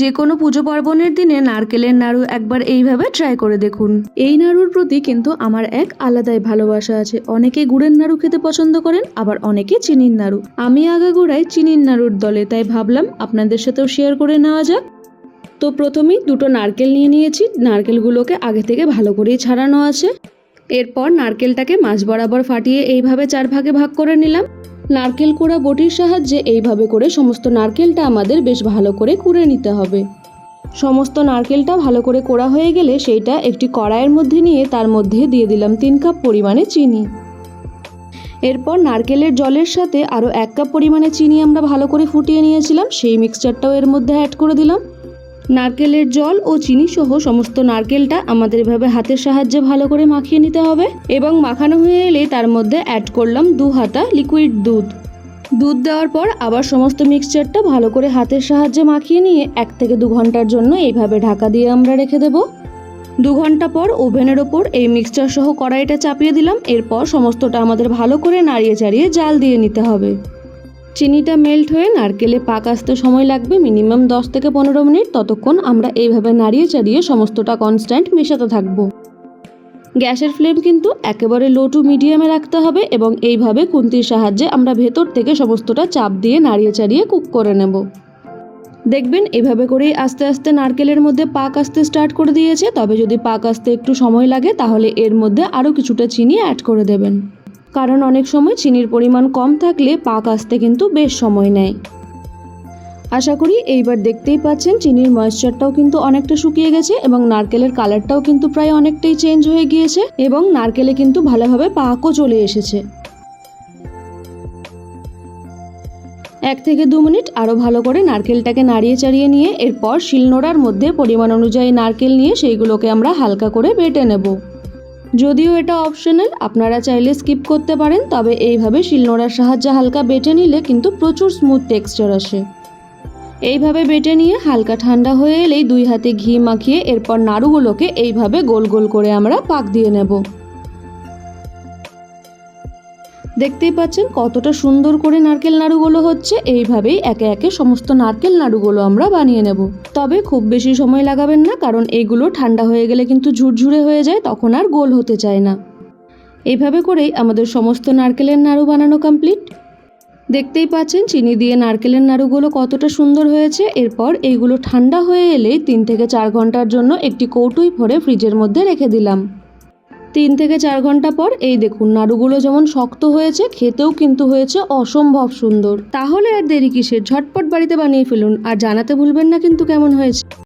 যে কোনো পুজো পার্বণের দিনে নারকেলের নাড়ু একবার এইভাবে ট্রাই করে দেখুন। এই নাড়ুর প্রতি কিন্তু আমার এক আলাদাই ভালোবাসা আছে। অনেকে গুড়ের নাড়ু খেতে পছন্দ করেন, আবার অনেকে চিনির নাড়ু। আমি আগাগোড়াই চিনির নাড়ুর দলে, তাই ভাবলাম আপনাদের সাথেও শেয়ার করে নেওয়া যাক। তো প্রথমেই দুটো নারকেল নিয়ে নিয়েছি। নারকেলগুলোকে আগে থেকে ভালো করেই ছাড়ানো আছে। এরপর নারকেলটাকে মাছ বরাবর ফাটিয়ে এইভাবে চার ভাগে ভাগ করে নিলাম। নারকেল কোড়া বটির সাহায্যে এইভাবে করে সমস্ত নারকেলটা আমাদের বেশ ভালো করে কুড়ে নিতে হবে। সমস্ত নারকেলটা ভালো করে কোড়া হয়ে গেলে সেইটা একটি কড়াইয়ের মধ্যে নিয়ে তার মধ্যে দিয়ে দিলাম তিন কাপ পরিমাণে চিনি। এরপর নারকেলের জলের সাথে আরও এক কাপ পরিমাণে চিনি আমরা ভালো করে ফুটিয়ে নিয়েছিলাম, সেই মিক্সচারটাও এর মধ্যে অ্যাড করে দিলাম। নারকেলের জল ও চিনি সহ সমস্ত নারকেলটা আমাদের এভাবে হাতের সাহায্যে ভালো করে মাখিয়ে নিতে হবে এবং মাখানো হয়ে এলে তার মধ্যে অ্যাড করলাম দু হাতা লিকুইড দুধ। দুধ দেওয়ার পর আবার সমস্ত মিক্সচারটা ভালো করে হাতের সাহায্যে মাখিয়ে নিয়ে এক থেকে দু ঘণ্টার জন্য এইভাবে ঢাকা দিয়ে আমরা রেখে দেব। দু ঘণ্টা পর ওভেনের ওপর এই মিক্সচার সহ কড়াইটা চাপিয়ে দিলাম। এরপর সমস্তটা আমাদের ভালো করে নাড়িয়ে চাড়িয়ে জাল দিয়ে নিতে হবে। চিনিটা মেল্ট হয়ে নারকেলে পাক আসতে সময় লাগবে মিনিমাম দশ থেকে পনেরো মিনিট। ততক্ষণ আমরা এইভাবে নাড়িয়ে চাড়িয়ে সমস্তটা কনস্ট্যান্ট মেশাতে থাকব। গ্যাসের ফ্লেম কিন্তু একেবারে লো টু মিডিয়ামে রাখতে হবে এবং এইভাবে খুন্তির সাহায্যে আমরা ভেতর থেকে সমস্তটা চাপ দিয়ে নাড়িয়ে চাড়িয়ে কুক করে নেব। দেখবেন এভাবে করেই আস্তে আস্তে নারকেলের মধ্যে পাক আসতে স্টার্ট করে দিয়েছে। তবে যদি পাক আসতে একটু সময় লাগে, তাহলে এর মধ্যে আরও কিছুটা চিনি অ্যাড করে দেবেন। কারণ অনেক সময় চিনির পরিমাণ কম থাকলে পাক আসতে কিন্তু বেশ সময় নেয়। আশা করি এইবার দেখতেই পাচ্ছেন, চিনির ময়েশ্চারটাও কিন্তু অনেকটা শুকিয়ে গেছে এবং নারকেলের কালারটাও কিন্তু প্রায় অনেকটাই চেঞ্জ হয়ে গিয়েছে এবং নারকেলে কিন্তু ভালোভাবে পাকও চলে এসেছে। এক থেকে দু মিনিট আরও ভালো করে নারকেলটাকে নাড়িয়ে চাড়িয়ে নিয়ে, এরপর শিলনোড়ার মধ্যে পরিমাণ অনুযায়ী নারকেল নিয়ে সেইগুলোকে আমরা হালকা করে বেটে নেব। যদিও এটা অপশনাল আপনারা চাইলে স্কিপ করতে পারেন, তবে এইভাবে শিলনোড়ার সাহায্যে হালকা বেটে নিলে কিন্তু প্রচুর স্মুথ টেক্সচার আসে। এইভাবে বেটে নিয়ে হালকা ঠান্ডা হয়ে এলেই দুই হাতে ঘি মাখিয়ে এরপর নাড়ুগুলোকে এইভাবে গোল গোল করে আমরা পাক দিয়ে নেব। দেখতেই পাচ্ছেন কতটা সুন্দর করে নারকেল নাড়ুগুলো হচ্ছে। এইভাবেই একে একে সমস্ত নারকেল নাড়ুগুলো আমরা বানিয়ে নেব। তবে খুব বেশি সময় লাগাবেন না, কারণ এইগুলো ঠান্ডা হয়ে গেলে কিন্তু ঝুরঝুরে হয়ে যায়, তখন আর গোল হতে চায় না। এইভাবে করেই আমাদের সমস্ত নারকেলের নাড়ু বানানো কমপ্লিট দেখতেই পাচ্ছেন চিনি দিয়ে নারকেলের নাড়ুগুলো কতটা সুন্দর হয়েছে। এরপর এইগুলো ঠান্ডা হয়ে এলেই তিন থেকে চার ঘণ্টার জন্য একটি কৌটোই ভরে ফ্রিজের মধ্যে রেখে দিলাম। তিন থেকে চার ঘণ্টা পর, এই দেখুন, নাড়ুগুলো যেমন শক্ত হয়েছে, খেতেও কিন্তু হয়েছে অসম্ভব সুন্দর। তাহলে আর দেরি কিসের? ঝটপট বাড়িতে বানিয়ে ফেলুন, আর জানাতে ভুলবেন না কিন্তু কেমন হয়েছে।